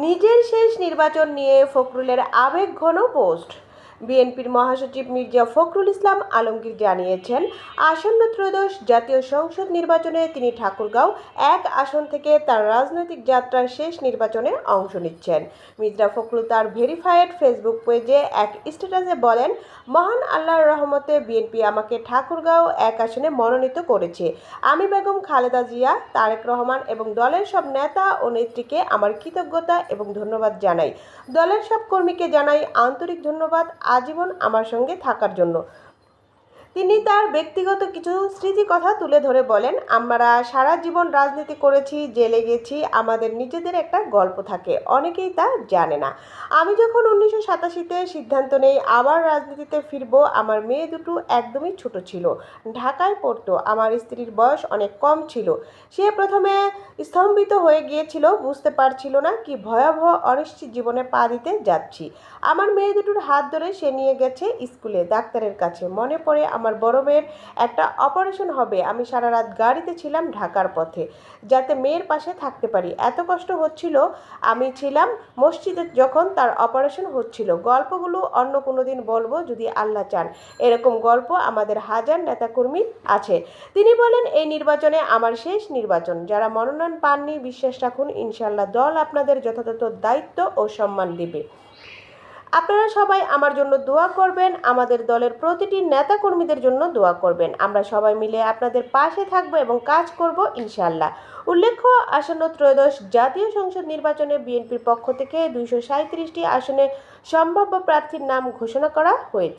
নিজের শেষ নির্বাচন নিয়ে ফখরুলের আবেগঘন পোস্ট। বিএনপির মহাসচিব মির্জা ফখরুল ইসলাম আলমগীর জানিয়েছেন, আসন্ন ত্রয়োদশ জাতীয় সংসদ নির্বাচনে তিনি ঠাকুরগাঁও এক আসন থেকে তার রাজনৈতিক যাত্রার শেষ নির্বাচনে অংশ নিচ্ছেন। মির্জা ফখরুল তার ভেরিফাইড ফেসবুক পেজে এক স্ট্যাটাসে বলেন, মহান আল্লাহর রহমতে বিএনপি আমাকে ঠাকুরগাঁও এক আসনে মনোনীত করেছে। আমি বেগম খালেদা জিয়া, তারেক রহমান এবং দলের সব নেতা ও নেত্রীকে আমার কৃতজ্ঞতা এবং ধন্যবাদ জানাই। দলের সব কর্মীকে জানাই আন্তরিক ধন্যবাদ। আজীবন আমার সঙ্গে থাকার জন্য। তিনি তার ব্যক্তিগত কিছু স্মৃতি কথা তুলে ধরে বলেন, আমরা সারা জীবন রাজনীতি করেছি, জেলে গেছি, আমাদের নিজেদের একটা গল্প থাকে, অনেকেই তা জানে না। আমি যখন উনিশশো সাতাশিতে সিদ্ধান্ত নেই, আবার রাজনীতিতে ফিরবো, আমার মেয়ে দুটো একদমই ছোট ছিল। ঢাকায় পড়তো, আমার স্ত্রীর বয়স অনেক কম ছিল। সে প্রথমে স্তম্ভিত হয়ে গিয়েছিল, বুঝতে পারছিল না কি ভয়াবহ অনিশ্চিত জীবনে পা দিতে যাচ্ছি। আমার মেয়ে দুটোর হাত ধরে সে নিয়ে গেছে স্কুলে, ডাক্তারের কাছে। মনে পড়ে আমার বড় মেয়ের একটা অপারেশন হবে। আমি সারা রাত গাড়িতে ছিলাম ঢাকার পথে, যাতে মেয়ের পাশে থাকতে পারি। এত কষ্ট হচ্ছিল, আমি ছিলাম মসজিদে যখন তার অপারেশন হচ্ছিল। গল্পগুলো অন্য কোনো দিন বলব যদি আল্লাহ চান। এরকম গল্প আমাদের হাজার নেতাকর্মী আছে। তিনি বলেন, এই নির্বাচনে আমার শেষ নির্বাচন। যারা মনোনয়ন পাননি, বিশ্বাস রাখুন ইনশাল্লাহ দল আপনাদের যথাযথ দায়িত্ব ও সম্মান দিবে। আপনারা সবাই আমার জন্য দোয়া করবেন, আমাদের দলের প্রতিটি নেতা কর্মীদের জন্য দোয়া করবেন। আমরা সবাই মিলে আপনাদের পাশে থাকব এবং কাজ করব ইনশাল্লাহ উল্লেখ্য, আসন্ন ত্রয়োদশ জাতীয় সংসদ নির্বাচনে বিএনপির পক্ষ থেকে দুইশো সাঁত্রিশটি আসনে সম্ভাব্য প্রার্থীর নাম ঘোষণা করা হয়েছে।